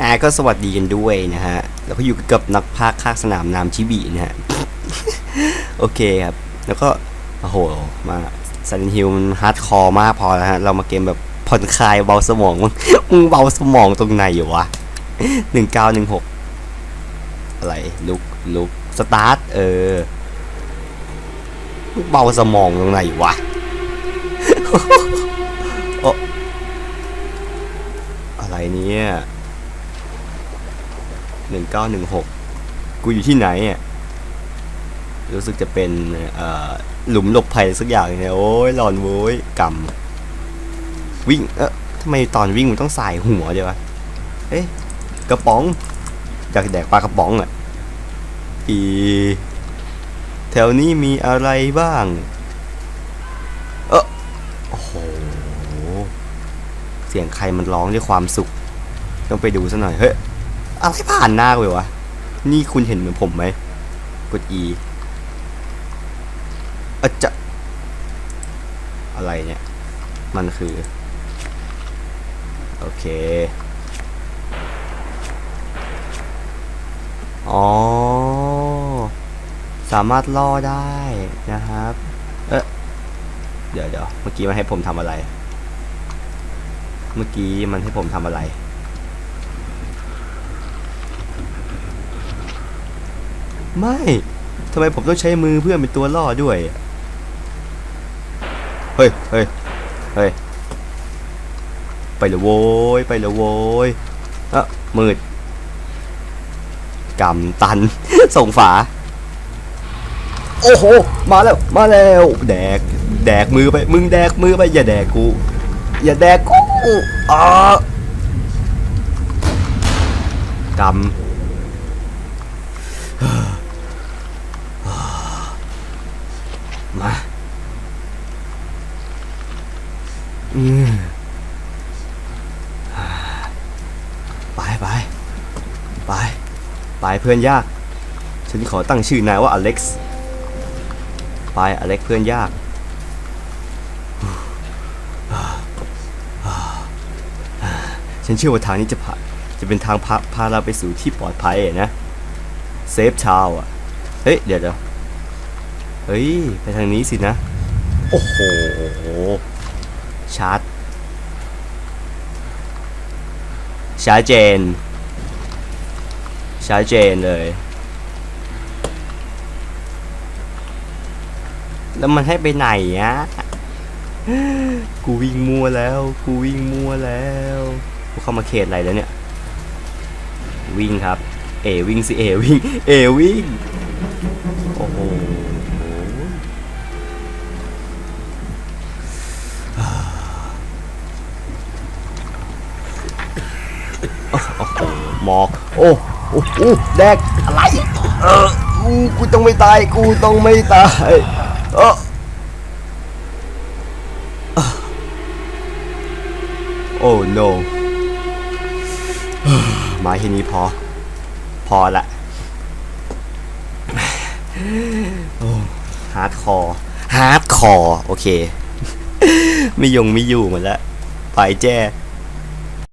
อ่าก็สวัสดีกันด้วยนะฮะ แล้วก็อยู่กับนักพากย์ข้างสนามนามชิบีนะฮะ โอเคครับ แล้วก็ โอ้โห มาซันฮิลมันฮาร์ดคอร์มากพอแล้วฮะ เรามาเกมแบบผ่อนคลายเบาสมอง มึงมึงเบาสมองตรงไหนอยู่วะหนึ่งเก้าหนึ่งหกอะไร ลุกลุกสตาร์ท เออมึงเบาสมองตรงไหนวะโอะอะไรเนี่ย หนึ่งเก้าหนึ่งหกกูอยู่ที่ไหนอะรู้สึกจะเป็นหลุมหลบภัยสักอย่างเนี่ยโอ้ยหลอนโว้ยกำวิ่งเอ๊ะทำไมตอนวิ่งมันต้องใส่หัวเดียววะเอ๊ะกระป๋องอยากแดกปลากระป๋องอะอีแถวนี้มีอะไรบ้าง เออโอ้โห เสียงใครมันร้องด้วยความสุข ต้องไปดูซะหน่อย เฮ้ย อะไรผ่านหน้าเลยวะ นี่คุณเห็นเหมือนผมไหม กด E อะจะ อะไรเนี่ย มันคือ โอเค อ๋อ สามารถล่อได้นะครับ เอ๊ะเดี๋ยวเดี๋ยวเมื่อกี้มันให้ผมทำอะไร เมื่อกี้มันให้ผมทำอะไร ไม่ทำไมผมต้องใช้มือเพื่อนเป็นตัวล่อด้วย เฮ้ยเฮ้ยเฮ้ยไปเลยโว้ยไปเลยโว้ยเอะมืดกำตัน ส่งฝา โอ้โห มาแล้ว มาแล้ว แดก แดกมือไป มึงแดกมือไป อย่าแดกกู อย่าแดกกูอ๋อกำ มา อืมไปไปไปไปเพื่อนยาก ฉันขอตั้งชื่อนายว่าอเล็กซ์ ไปอเล็กเพื่อนยาก ฉันเชื่อว่าทางนี้จะพาจะเป็นทางพาพาเราไปสู่ที่ปลอดภัยนะ เซฟชาวอะ เฮ้ย เดี๋ยวเดี๋ยว เฮ้ย ไปทางนี้สินะ โอ้โห ชาร์จ ชาร์จเจน ชาร์จเจนเลย แล้วมันให้ไปไหนอะกูวิ่งมัวแล้ว กูวิ่งมัวแล้ว กูเข้ามาเขตอะไรแล้วเนี่ย วิ่งครับ เอวิ่งสิ เอวิ่ง เอวิ่ง โอ้โห หหมอกโอ้โอ้โอ้แดกอะไรเออกูกูต้องไม่ตายกูต้องไม่ตายเออโอ้ no มาที่นี้พอ พอละฮาร์ดคอร์ฮาร์ดคอร์โอเค ไม่ยงไม่อยู่หมดแล้วไปแจ้